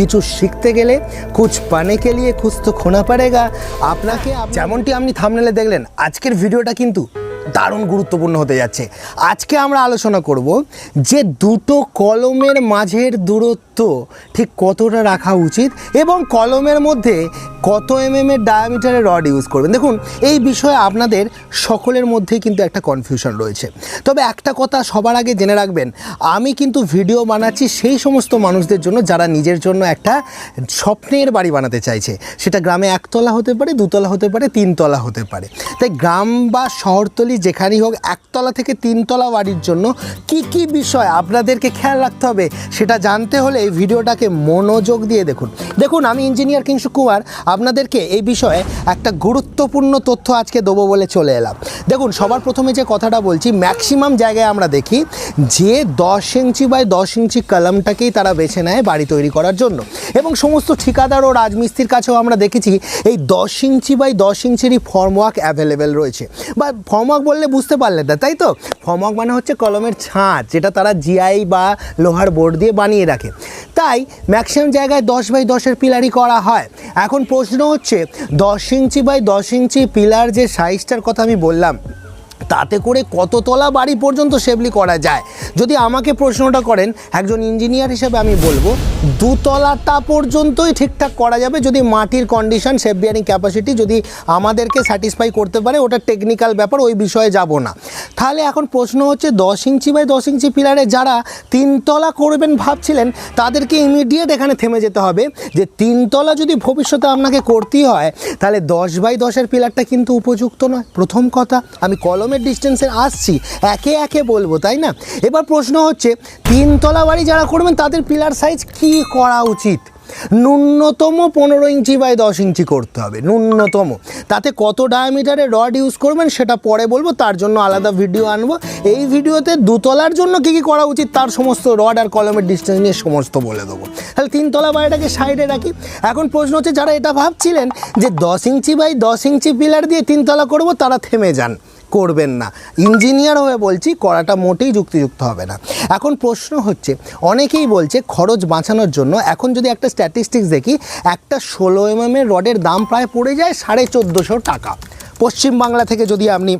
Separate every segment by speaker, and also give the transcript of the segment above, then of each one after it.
Speaker 1: কিছু শিখতে গেলে কুছ পানে কে লিয়ে কুছ তো খোনা পড়েগা আপনাকে যেমনটি আপনি থামনেলে দেখলেন, আজকের ভিডিওটা কিন্তু দারুণ গুরুত্বপূর্ণ হতে যাচ্ছে। আজকে আমরা আলোচনা করব যে দুটো কলমের মাঝের দূরত্ব ঠিক কতটা রাখা উচিত এবং কলমের মধ্যে কত এম এম এর ডায়ামিটারের রড ইউজ করবেন। দেখুন, এই বিষয়ে আপনাদের সকলের মধ্যেই কিন্তু একটা কনফিউশন রয়েছে। তবে একটা কথা সবার আগে জেনে রাখবেন, আমি কিন্তু ভিডিও বানাচ্ছি সেই সমস্ত মানুষদের জন্য যারা নিজের জন্য একটা স্বপ্নের বাড়ি বানাতে চাইছে। সেটা গ্রামে একতলা হতে পারে, দুতলা হতে পারে, তিনতলা হতে পারে। তাই গ্রাম বা শহরতলি যেখানেই হোক, একতলা থেকে তিনতলা বাড়ির জন্য কি কি বিষয় আপনাদেরকে খেয়াল রাখতে হবে সেটা জানতে হলে এই ভিডিওটাকে মনোযোগ দিয়ে দেখুন। দেখুন, আমি ইঞ্জিনিয়ার কিংসু কুমার, আপনাদেরকে এই বিষয়ে একটা গুরুত্বপূর্ণ তথ্য আজকে দেবো বলে চলে এলাম। দেখুন, সবার প্রথমে যে কথাটা বলছি ম্যাক্সিমাম জায়গায় আমরা দেখি যে দশ ইঞ্চি বাই দশ ইঞ্চি কলমটাকেই তারা বেছে নেয় বাড়ি তৈরি করার জন্য। এবং সমস্ত ঠিকাদার ও রাজমিস্ত্রির কাছেও আমরা দেখেছি, এই দশ ইঞ্চি বাই দশ ইঞ্চিরই ফর্মওয়ার্ক অ্যাভেলেবেল রয়েছে। বা ফর্মওয়ার্ক বললে বুঝতে পারলেন না, তাই তো? ফমক মানে হচ্ছে কলমের ছাঁচ যেটা তারা জিআই বা লোহার বোর্ড দিয়ে বানিয়ে রাখে। তাই ম্যাক্সিমাম জায়গায় দশ বাই দশের পিলারই করা হয়। এখন প্রশ্ন হচ্ছে, দশ ইঞ্চি বাই দশ ইঞ্চি পিলার যে সাইজটার কথা আমি বললাম তাতে করে কত তলা বাড়ি পর্যন্ত সেবলি করা যায়? যদি আমাকে প্রশ্নটা করেন, একজন ইঞ্জিনিয়ার হিসেবে আমি বলব, দুতলাটা পর্যন্তই ঠিকঠাক করা যাবে যদি মাটির কন্ডিশন সেফ বিয়ারিং ক্যাপাসিটি যদি আমাদেরকে স্যাটিসফাই করতে পারে, ওটা টেকনিক্যাল ব্যাপার, ওই বিষয়ে যাব না। তাহলে এখন প্রশ্ন হচ্ছে, দশ ইঞ্চি বাই দশ ইঞ্চি পিলারে যারা তিনতলা করবেন ভাবছিলেন, তাদেরকে ইমিডিয়েট এখানে থেমে যেতে হবে যে তিনতলা যদি ভবিষ্যতে আপনাকে করতেই হয়, তাহলে দশ বাই দশের পিলারটা কিন্তু উপযুক্ত নয়। প্রথম কথা, আমি কলমের ডিস্টেন্সে আসছি, একে একে বলব, তাই না? এবার প্রশ্ন হচ্ছে, তিনতলা বাড়ি যারা করবেন, তাদের পিলার সাইজ কি করা উচিত? ন্যূনতম পনেরো ইঞ্চি বাই দশ ইঞ্চি করতে হবে, ন্যূনতম। তাতে কত ডায়ামিটারের রড ইউজ করবেন, সেটা পরে বলব, তার জন্য আলাদা ভিডিও আনব। এই ভিডিওতে দুতলার জন্য কী কী করা উচিত, তার সমস্ত রড আর কলমের ডিস্টেন্স নিয়ে সমস্ত বলে দেবো। তাহলে তিনতলা বাড়িটাকে সাইডে রাখি। এখন প্রশ্ন হচ্ছে, যারা এটা ভাবছিলেন যে দশ ইঞ্চি বাই দশ ইঞ্চি পিলার দিয়ে তিনতলা করব, তারা থেমে যান। করবেন না। ইঞ্জিনিয়ার হয়ে বলছি, করাটা মোটেই যুক্তিযুক্ত হবে না। এখন প্রশ্ন হচ্ছে, অনেকেই বলছে খরচ বাঁচানোর জন্য, এখন যদি একটা স্ট্যাটিস্টিক্স দেখি, একটা ষোলো এম এর রডের দাম প্রায় পড়ে যায় সাড়ে চোদ্দোশো টাকা। পশ্চিমবাংলা থেকে যদি আপনি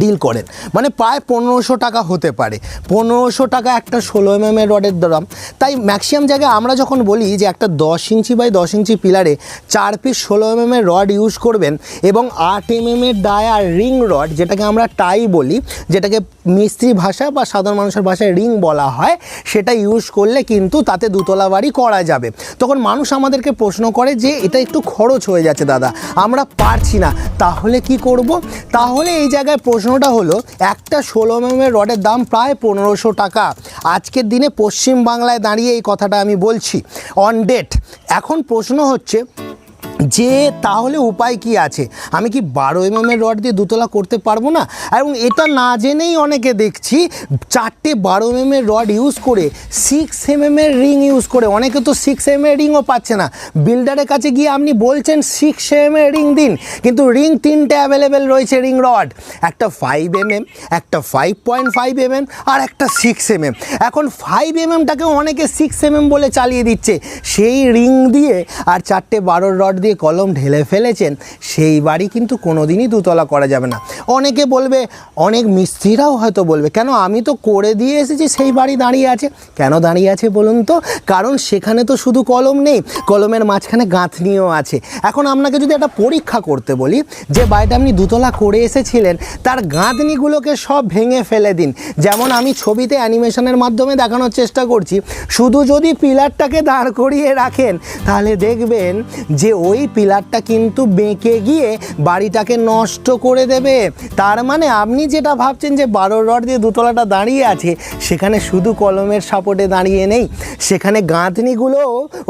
Speaker 1: ডিল করেন। মানে প্রায় পনেরোশো টাকা হতে পারে। পনেরোশো টাকা একটা ষোলো এম এর রডের দাম। তাই ম্যাক্সিমাম জায়গায় আমরা যখন বলি যে একটা দশ ইঞ্চি বাই দশ ইঞ্চি পিলারে চার পিস ষোলো এম এর রড ইউজ করবেন এবং আট এম এর ডায়ার রিং রড যেটাকে আমরা টাই বলি, যেটাকে মিস্ত্রি ভাষা বা সাধারণ মানুষের ভাষায় রিং বলা হয়, সেটা ইউজ করলে কিন্তু তাতে দুতলা বাড়ি করা যাবে। তখন মানুষ আমাদেরকে প্রশ্ন করে যে এটা একটু খরচ হয়ে যাচ্ছে দাদা, আমরা পারছি না। তাহলে কি করব? তাহলে এই জায়গায় প্রশ্নটা হলো, একটা ষোলো এমএমের রডের দাম প্রায় পনেরোশো টাকা। আজকের দিনে পশ্চিম বাংলায় দাঁড়িয়ে এই কথাটা আমি বলছি। অন ডেট এখন প্রশ্ন হচ্ছে যে, তাহলে উপায় কি আছে? আমি কি বারো এমএমের রড দিয়ে দুতলা করতে পারব না? এবং এটা না জেনেই অনেকে দেখছি, চারটে বারো এমএমের রড ইউজ করে সিক্স এমএমের রিং ইউজ করে। অনেকে তো সিক্স এম এর রিংও পাচ্ছে না। বিল্ডারের কাছে গিয়ে আপনি বলছেন সিক্স এম এর রিং দিন, কিন্তু রিং তিনটে অ্যাভেলেবেল রয়েছে রিং রড একটা ফাইভ এম এম একটা five point five M M আর একটা সিক্স এম এম এখন ফাইভ এম এমটাকে অনেকে সিক্স এম এম বলে চালিয়ে দিচ্ছে। সেই রিং দিয়ে আর চারটে বারোর রড দিয়ে কলম ঢেলে ফেলেছেন, সেই বাড়ি কিন্তু কোনোদিনই দুতলা করা যাবে না। অনেকে বলবে, অনেক মিস্ত্রিরাও হয়তো বলবে, কেন আমি তো করে দিয়ে এসেছি, সেই বাড়ি দাঁড়িয়ে আছে। কেন দাঁড়িয়ে আছে বলুন তো? কারণ সেখানে তো শুধু কলম নেই, কলমের মাঝখানে গাঁথনিও আছে। এখন আপনাকে যদি একটা পরীক্ষা করতে বলি, যে বাড়িটা আপনি দুতলা করে এসেছিলেন, তার গাঁথনিগুলোকে সব ভেঙে ফেলে দিন। যেমন আমি ছবিতে অ্যানিমেশনের মাধ্যমে দেখানোর চেষ্টা করছি, শুধু যদি পিলারটাকে দাঁড় করিয়ে রাখেন, তাহলে দেখবেন যে ওই পিলারটা কিন্তু বেঁকে গিয়ে বাড়িটাকে নষ্ট করে দেবে। তার মানে আপনি যেটা ভাবছেন যে বারো রড দিয়ে দুতলাটা দাঁড়িয়ে আছে, সেখানে শুধু কলমের সাপোর্টে দাঁড়িয়ে নেই। সেখানে গাঁথনিগুলো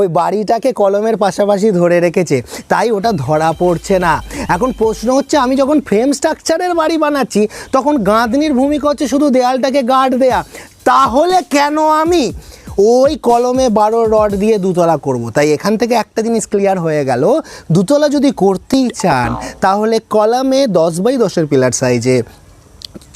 Speaker 1: ওই বাড়িটাকে কলমের পাশাপাশি ধরে রেখেছে, তাই ওটা ধরা পড়ছে না। এখন প্রশ্ন হচ্ছে, আমি যখন ফ্রেম স্ট্রাকচারের বাড়ি বানাচ্ছি, তখন গাঁথনির ভূমিকা হচ্ছে শুধু দেয়ালটাকে গার্ড দেয়া। তাহলে কেন আমি ওই কলমে বারো রড দিয়ে দুতলা করব। তাই এখান থেকে একটা জিনিস ক্লিয়ার হয়ে গেল। দুতলা যদি করতেই চান, তাহলে কলমে দশ বাই দশের পিলার সাইজে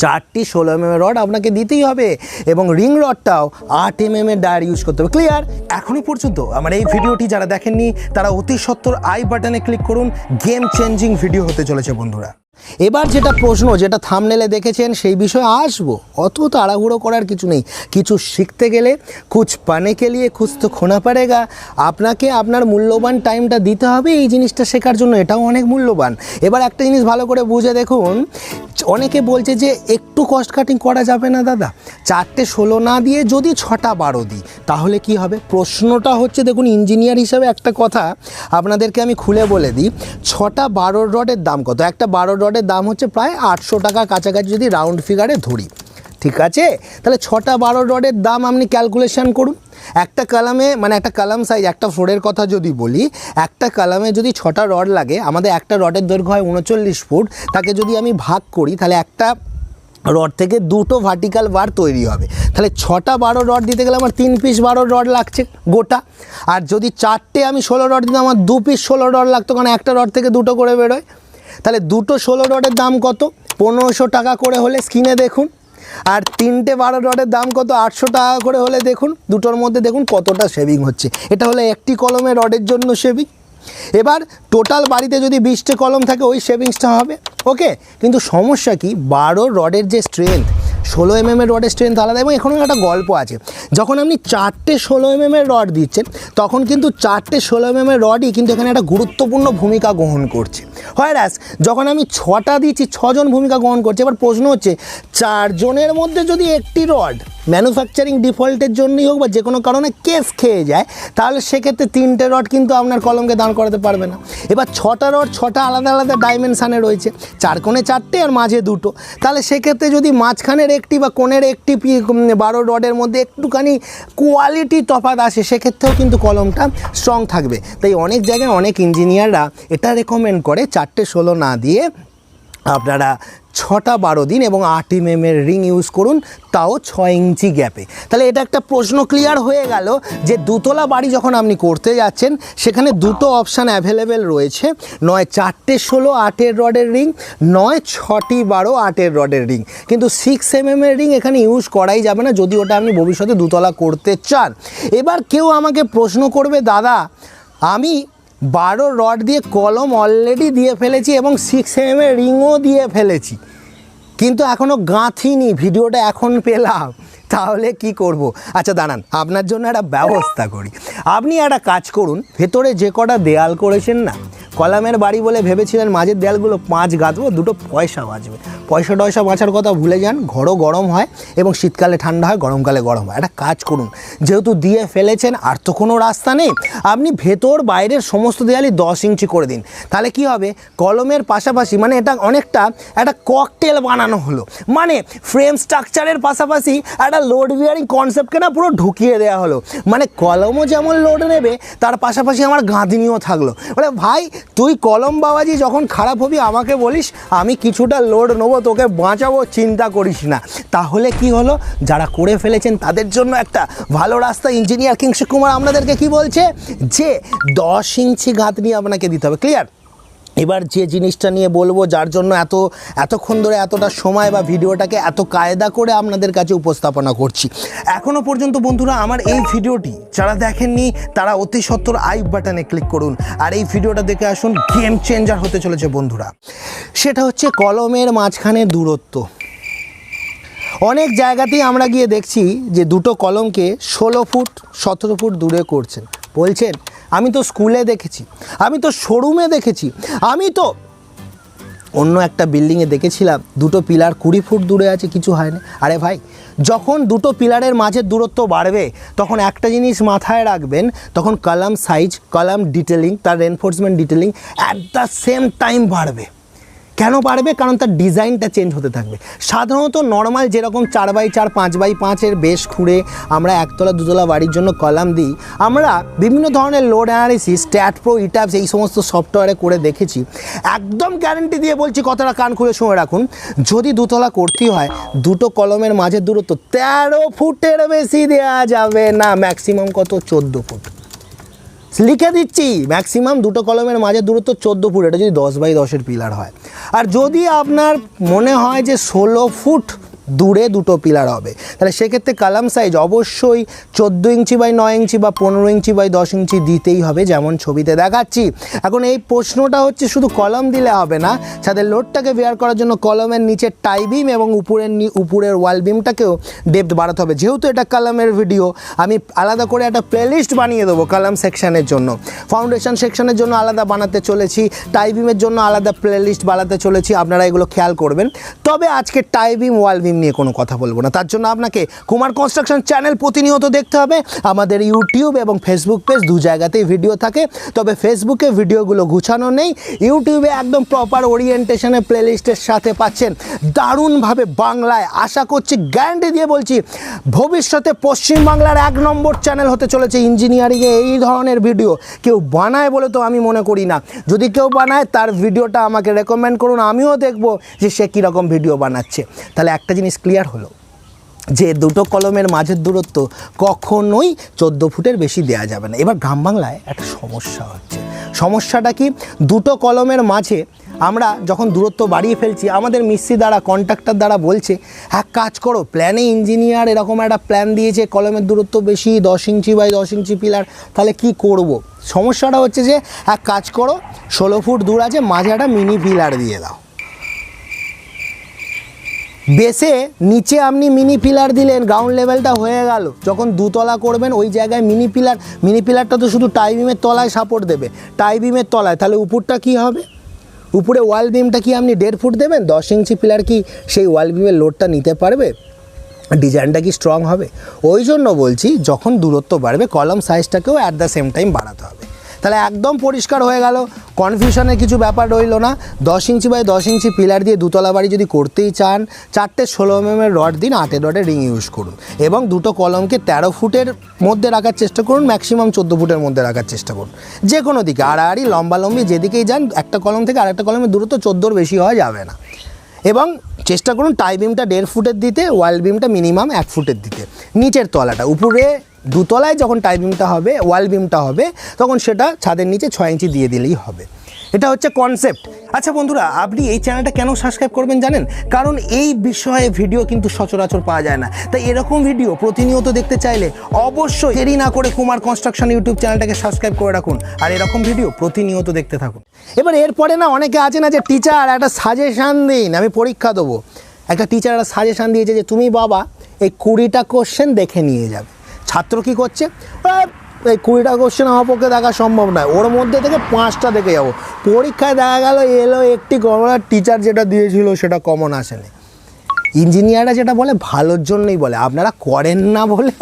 Speaker 1: চারটি ষোলো এম রড আপনাকে দিতেই হবে এবং রিং রডটাও আট এম এর ডায়ার ইউজ করতে হবে। ক্লিয়ার এখনও পর্যন্ত আমার এই ভিডিওটি যারা দেখেননি, তারা অতি সত্তর আই বাটনে ক্লিক করুন। গেম চেঞ্জিং ভিডিও হতে চলেছে বন্ধুরা। এবার যেটা প্রশ্ন, যেটা থামনেলে দেখেছেন, সেই বিষয়ে আসব। অত তাড়াহুড়ো করার কিছু নেই। কিছু শিখতে গেলে কুছ পানে কে লিয়ে কুছ তো খোনা পারেগা আপনাকে আপনার মূল্যবান টাইমটা দিতে হবে এই জিনিসটা শেখার জন্য। এটাও অনেক মূল্যবান। এবার একটা জিনিস ভালো করে বুঝে দেখুন। অনেকে বলছে যে একটু কস্ট কাটিং করা যাবে না দাদা। চারটে ষোলো না দিয়ে যদি ছটা বারো দিই, তাহলে কি হবে? প্রশ্নটা হচ্ছে, দেখুন ইঞ্জিনিয়ার হিসাবে একটা কথা আপনাদেরকে আমি খুলে বলে দিই। ছটা বারো রডের দাম কত? একটা বারো রডের দাম হচ্ছে প্রায় আটশো টাকা কাছাকাছি যদি রাউন্ড ফিগারে ধরি। ঠিক আছে? তাহলে ছটা বারো রডের দাম আপনি ক্যালকুলেশান করুন। একটা কালামে মানে একটা কালাম সাইজ একটা ফ্লোরের কথা যদি বলি, একটা কালামে যদি ছটা রড লাগে, আমাদের একটা রডের দৈর্ঘ্য হয় উনচল্লিশ ফুট, তাকে যদি আমি ভাগ করি, তাহলে একটা রড থেকে দুটো ভার্টিক্যাল বার তৈরি হবে। তাহলে ছটা বারো রড দিতে গেলে আমার তিন পিস বারো রড লাগছে গোটা। আর যদি চারটে আমি ষোলো রড দিতে আমার দু পিস ষোলো রড লাগতো, কারণ একটা রড থেকে দুটো করে বেরোয়। তাহলে দুটো ষোলো রডের দাম কত? পনেরোশো টাকা করে হলে স্ক্রিনে দেখুন। আর তিনটে বারো রডের দাম কত? আটশো টাকা করে হলে দেখুন। দুটোর মধ্যে দেখুন কতটা সেভিং হচ্ছে। এটা হলো একটি কলমে রডের জন্য সেভিং এবার টোটাল বাড়িতে যদি বিশটে কলম থাকে, ওই সেভিংসটা হবে। ওকে কিন্তু সমস্যা কি? বারো রডের যে স্ট্রেংথ ষোলো এম এর রডের স্ট্রেংথ আলাদা এবং এখানে একটা গল্প আছে। যখন আপনি চারটে ষোলো এম এর রড দিচ্ছেন, তখন কিন্তু চারটে ষোলো এম এর রডই কিন্তু এখানে একটা গুরুত্বপূর্ণ ভূমিকা গ্রহণ করছে। হয় রাস যখন আমি ছটা দিচ্ছি, ছজন ভূমিকা গ্রহণ করছে, এবার প্রশ্ন হচ্ছে, চারজনের মধ্যে যদি একটি রড ম্যানুফ্যাকচারিং ডিফল্টের জন্যই হোক বা যে কোনো কারণে কেস খেয়ে যায়, তাহলে সেক্ষেত্রে তিনটে রড কিন্তু আপনার কলমকে দান করাতে পারবে না। এবার ছটা রড ছটা আলাদা আলাদা ডাইমেনশানে রয়েছে, চার কোণে চারটে আর মাঝে দুটো। তাহলে সেক্ষেত্রে যদি মাঝখানের একটি বা কোণের একটি বারো রডের মধ্যে একটুখানি কোয়ালিটি তফাত আসে, সেক্ষেত্রেও কিন্তু কলমটা স্ট্রং থাকবে। তাই অনেক জায়গায় অনেক ইঞ্জিনিয়াররা এটা রেকমেন্ড করে, চারটে ষোলো না দিয়ে আপনারা ছটা বারো দিন এবং আট এম এর রিং ইউজ করুন, তাও ছয় ইঞ্চি গ্যাপে তাহলে এটা একটা প্রশ্ন ক্লিয়ার হয়ে গেল যে দুতলা বাড়ি যখন আপনি করতে যাচ্ছেন, সেখানে দুটো অপশান অ্যাভেলেবেল রয়েছে। নয় চারটে ষোলো, আটের রডের রিং নয় ছটি বারো, আটের রডের রিং কিন্তু সিক্স এম এর রিং এখানে ইউজ করাই যাবে না, যদি ওটা আপনি ভবিষ্যতে দুতলা করতে চান। এবার কেউ আমাকে প্রশ্ন করবে, দাদা, আমি বারো রড দিয়ে কলম অলরেডি দিয়ে ফেলেছি এবং সিক্স এম এর রিংও দিয়ে ফেলেছি। কিন্তু এখনও গাঁথিনি, ভিডিওটা এখন পেলাম। তাহলে কি করব? আচ্ছা দাঁড়ান, আপনার জন্য একটা ব্যবস্থা করি। আপনি একটা কাজ করুন, ভেতরে যে কটা দেয়াল করেছেন না কলামের বাড়ি বলে ভেবেছিলেন মাঝের দেয়ালগুলো পাঁচ গাঁথবো দুটো পয়সা বাঁচবে। পয়সা টয়সা বাঁচার কথা ভুলে যান, ঘরও গরম হয় এবং শীতকালে ঠান্ডা হয়, গরমকালে গরম হয়। একটা কাজ করুন, যেহেতু দিয়ে ফেলেছেন, আর তো কোনো রাস্তা নেই, আপনি ভেতর বাইরের সমস্ত দেয়ালই দশ ইঞ্চি করে দিন। তাহলে কি হবে? কলমের পাশাপাশি মানে এটা অনেকটা একটা ককটেল বানানো হলো। মানে ফ্রেম স্ট্রাকচারের পাশাপাশি একটা লোড বিয়ারিং কনসেপ্টকে না পুরো ঢুকিয়ে দেওয়া হলো। মানে কলমও যেমন লোড নেবে, তার পাশাপাশি আমার গাঁদিনিও থাকল। মানে ভাই তুই কলম বাবাজি, যখন খারাপ হবি, আমাকে বলিস, আমি কিছুটা লোড নেব, তোকে বাঁচাবো, চিন্তা করিস না। তাহলে কি হলো? যারা করে ফেলেছেন, তাদের জন্য একটা ভালো রাস্তা। ইঞ্জিনিয়ার কিংশ কুমার আপনাদেরকে কি বলছে? যে দশ ইঞ্চি গাঁথনি আপনাকে দিতে হবে। ক্লিয়ার এবার যে জিনিসটা নিয়ে বলব, যার জন্য এত, এতক্ষণ ধরে এতটা সময় বা ভিডিওটাকে এত কায়দা করে আপনাদের কাছে উপস্থাপনা করছি। এখনও পর্যন্ত বন্ধুরা, আমার এই ভিডিওটি যারা দেখেননি, তারা অতি সত্তর আই বাটনে ক্লিক করুন। আর এই ভিডিওটা দেখে আসুন গেম চেঞ্জার হতে চলেছে বন্ধুরা। সেটা হচ্ছে কলমের মাঝখানে দূরত্ব। অনেক জায়গাতেই আমরা গিয়ে দেখছি যে দুটো কলমকে ষোলো ফুট, সতেরো ফুট দূরে করছেন। বলছেন আমি তো স্কুলে দেখেছি, আমি তো শোরুমে দেখেছি, আমি তো অন্য একটা বিল্ডিংয়ে দেখেছিলাম, দুটো পিলার কুড়ি ফুট দূরে আছে, কিছু হয় না আরে ভাই, যখন দুটো পিলারের মাঝের দূরত্ব বাড়বে, তখন একটা জিনিস মাথায় রাখবেন, তখন কলাম সাইজ কলাম ডিটেলিং তার enforcement detailing at the same time বাড়বে। কেন বাড়বে? কারণ তার ডিজাইনটা চেঞ্জ হতে থাকবে। সাধারণত নর্মাল যেরকম চার বাই চার, পাঁচ বাই পাঁচের বেশ খুঁড়ে আমরা একতলা, দুতলা বাড়ির জন্য কলাম দিই। আমরা বিভিন্ন ধরনের load analysis STAAD Pro ETABS এই সমস্ত সফটওয়্যারে করে দেখেছি। একদম গ্যারেন্টি দিয়ে বলছি কথাটা কান খুলে শুনে রাখুন। যদি দুতলা করতেই হয়, দুটো কলমের মাঝের দূরত্ব তেরো ফুটের বেশি দেওয়া যাবে না। ম্যাক্সিমাম কত? চোদ্দ ফুট। লিখে দিচ্ছি ম্যাক্সিমাম দুটো কলমের মাঝে দূরত্ব চোদ্দ ফুট, এটা যদি দশ বাই দশের পিলার হয়। আর যদি আপনার মনে হয় যে ষোলো ফুট দূরে দুটো পিলার হবে। তাহলে সেক্ষেত্রে কালাম সাইজ অবশ্যই চোদ্দ ইঞ্চি বাই নয় ইঞ্চি বা পনেরো ইঞ্চি বাই দশ ইঞ্চি দিতেই হবে যেমন ছবিতে দেখাচ্ছি। এখন এই প্রশ্নটা হচ্ছে শুধু কলম দিলে হবে না, ছাদের লোডটাকে বেয়ার করার জন্য কলমের নিচে টাই বিম এবং উপরের উপরের ওয়াল বিমটাকেও ডেপথ বাড়াতে হবে। যেহেতু এটা কালামের ভিডিও আমি আলাদা করে একটা প্লেলিস্ট বানিয়ে দেবো কালাম সেকশানের জন্য। ফাউন্ডেশন সেকশনের জন্য আলাদা বানাতে চলেছি টাই বিমের জন্য আলাদা প্লেলিস্ট বানাতে চলেছি, আপনারা এগুলো খেয়াল করবেন। তবে আজকে টাই বিম ওয়াল বিম নিয়ে কোনো কথা বলব না। তার জন্য আপনাকে কুমার কনস্ট্রাকশন চ্যানেল প্রতিনিয়ত দেখতে হবে। আমাদের ইউটিউব এবং ফেসবুক পেজ দু জায়গাতেই ভিডিও থাকে। তবে ফেসবুকে ভিডিওগুলো গুছানো নেই। ইউটিউবে একদম প্রপার ওরিয়েন্টেশনের প্লেলিস্টের সাথে পাচ্ছেন। দারুণভাবে বাংলায় আশা করছি গ্যারান্টি দিয়ে বলছি, ভবিষ্যতে পশ্চিমবাংলার এক নম্বর চ্যানেল হতে চলেছে ইঞ্জিনিয়ারিংয়ে এই ধরনের ভিডিও কেউ বানায় বলে তো আমি মনে করি না। যদি কেউ বানায়, তার ভিডিওটা আমাকে রেকমেন্ড করুন। আমিও দেখব যে সে কীরকম ভিডিও বানাচ্ছে। তাহলে একটা জিনিস ক্লিয়ার হলো যে দুটো কলমের মাঝের দূরত্ব কখনোই চোদ্দ ফুটের বেশি দেওয়া যাবে না। এবার গ্রাম বাংলায় একটা সমস্যা হচ্ছে। সমস্যাটা কি? দুটো কলমের মাঝে আমরা যখন দূরত্ব বাড়িয়ে ফেলছি, আমাদের মিস্ত্রি দ্বারা কন্ট্রাক্টর দ্বারা বলছে, এক কাজ করো প্ল্যানে ইঞ্জিনিয়ার এরকম একটা প্ল্যান দিয়েছে, কলমের দূরত্ব বেশি, দশ ইঞ্চি বাই দশ ইঞ্চি পিলার, তাহলে কি করব। সমস্যাটা হচ্ছে যে, এক কাজ করো, ষোলো ফুট দূর আছে, মাঝে একটা মিনি পিলার দিয়ে দাও। বেসে নিচে আপনি মিনি পিলার দিলেন গ্রাউন্ড লেভেলটা হয়ে গেল। যখন দুতলা করবেন, ওই জায়গায় মিনি পিলার মিনি পিলারটা তো শুধু টাই বিমের তলায় সাপোর্ট দেবে। টাই বিমের তলায়, তাহলে উপরটা কি হবে? উপরে ওয়াল বিমটা কি আপনি দেড় ফুট দেবেন? দশ ইঞ্চি পিলার কি সেই ওয়াল বিমের লোডটা নিতে পারবে? ডিজাইনটা কি স্ট্রং হবে? ওই জন্য বলছি, যখন দূরত্ব বাড়বে কলম সাইজটাকেও অ্যাট দ্য সেম টাইম বাড়াতে হবে। তাহলে একদম পরিষ্কার হয়ে গেল। কনফিউশনের কিছু ব্যাপার রইল না। দশ ইঞ্চি বাই দশ ইঞ্চি পিলার দিয়ে দুতলা বাড়ি যদি করতেই চান, চারটে ষোলো এমএমের রড দিন, আটে রডে রিং ইউজ করুন। এবং দুটো কলমকে তেরো ফুটের মধ্যে রাখার চেষ্টা করুন ম্যাক্সিমাম চোদ্দ ফুটের মধ্যে রাখার চেষ্টা করুন। যে কোনো দিকে, আড়াআড়ি লম্বালম্বি যেদিকেই যান, একটা কলম থেকে আরেকটা কলমের দূরত্ব চোদ্দোর বেশি হওয়া যাবে না। এবং চেষ্টা করুন টাই বিমটা দেড় ফুটের দিতে ওয়াল বিমটা মিনিমাম এক ফুটের দিতে। নিচের তলাটা, উপরে দুতলায় যখন টাই বিমটা হবে ওয়াল বিমটা হবে, তখন সেটা ছাদের নিচে ছয় ইঞ্চি দিয়ে দিলেই হবে। এটা হচ্ছে কনসেপ্ট আচ্ছা বন্ধুরা, আপনি এই চ্যানেলটা কেন সাবস্ক্রাইব করবেন জানেন? কারণ এই বিষয়ে ভিডিও কিন্তু সচরাচর পাওয়া যায় না। তাই এরকম ভিডিও প্রতিনিয়ত দেখতে চাইলে অবশ্যই দেরি না করে কুমার কনস্ট্রাকশন ইউটিউব চ্যানেলটাকে সাবস্ক্রাইব করে রাখুন। আর এরকম ভিডিও প্রতিনিয়ত দেখতে থাকুন। এবার এরপরে না অনেকে আছে না যে টিচার একটা সাজেশান দিন, আমি পরীক্ষা দেবো। একটা টিচার একটা সাজেশান দিয়েছে যে, তুমি বাবা, এই কুড়িটা কোশ্চেন দেখে নিয়ে যাবে। ছাত্র কি করছে? এই কুড়িটা কোশ্চেন আমার পক্ষে দেখা সম্ভব নয়। ওর মধ্যে থেকে পাঁচটা দেখে যাব। পরীক্ষায় দেখা গেল, এলো একটি কমনার টিচার যেটা দিয়েছিল সেটা কমন আসেনি। ইঞ্জিনিয়াররা যেটা বলে, ভালোর জন্যই বলে। আপনারা করেন না বলে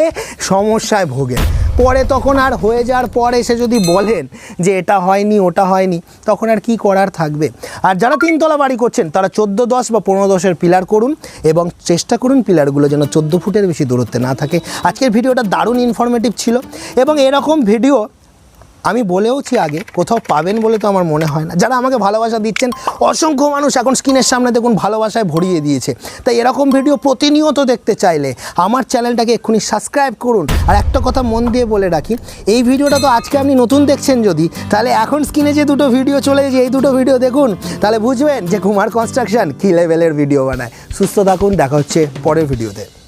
Speaker 1: সমস্যায় ভোগেন। পরে তখন আর হয়ে যাওয়ার পরে এসে যদি বলেন যে এটা হয়নি, ওটা হয়নি, তখন আর কি করার থাকবে? আর যারা তিনতলা বাড়ি করছেন, তারা চোদ্দ দশ বা পনেরো দশের পিলার করুন এবং চেষ্টা করুন পিলারগুলো যেন চোদ্দ ফুটের বেশি দূরত্বে না থাকে। আজকের ভিডিওটা দারুণ ইনফরমেটিভ ছিল এবং এরকম ভিডিও আমি বলেওছি আগে, কোথাও পাবেন বলে তো আমার মনে হয় না। যারা আমাকে ভালোবাসা দিচ্ছেন, অসংখ্য মানুষ এখন স্ক্রিনের সামনে দেখুন ভালোবাসায় ভরিয়ে দিয়েছে। তাই এরকম ভিডিও প্রতিনিয়ত দেখতে চাইলে আমার চ্যানেলটাকে এক্ষুনি সাবস্ক্রাইব করুন। আর একটা কথা মন দিয়ে বলে রাখি, এই ভিডিওটা তো আজকে আপনি নতুন দেখছেন যদি, তাহলে এখন স্ক্রিনে যে দুটো ভিডিও চলে যে এই দুটো ভিডিও দেখুন, তাহলে বুঝবেন যে কুমার কনস্ট্রাকশন কী লেভেলের ভিডিও বানায়। সুস্থ থাকুন, দেখা হচ্ছে পরের ভিডিওতে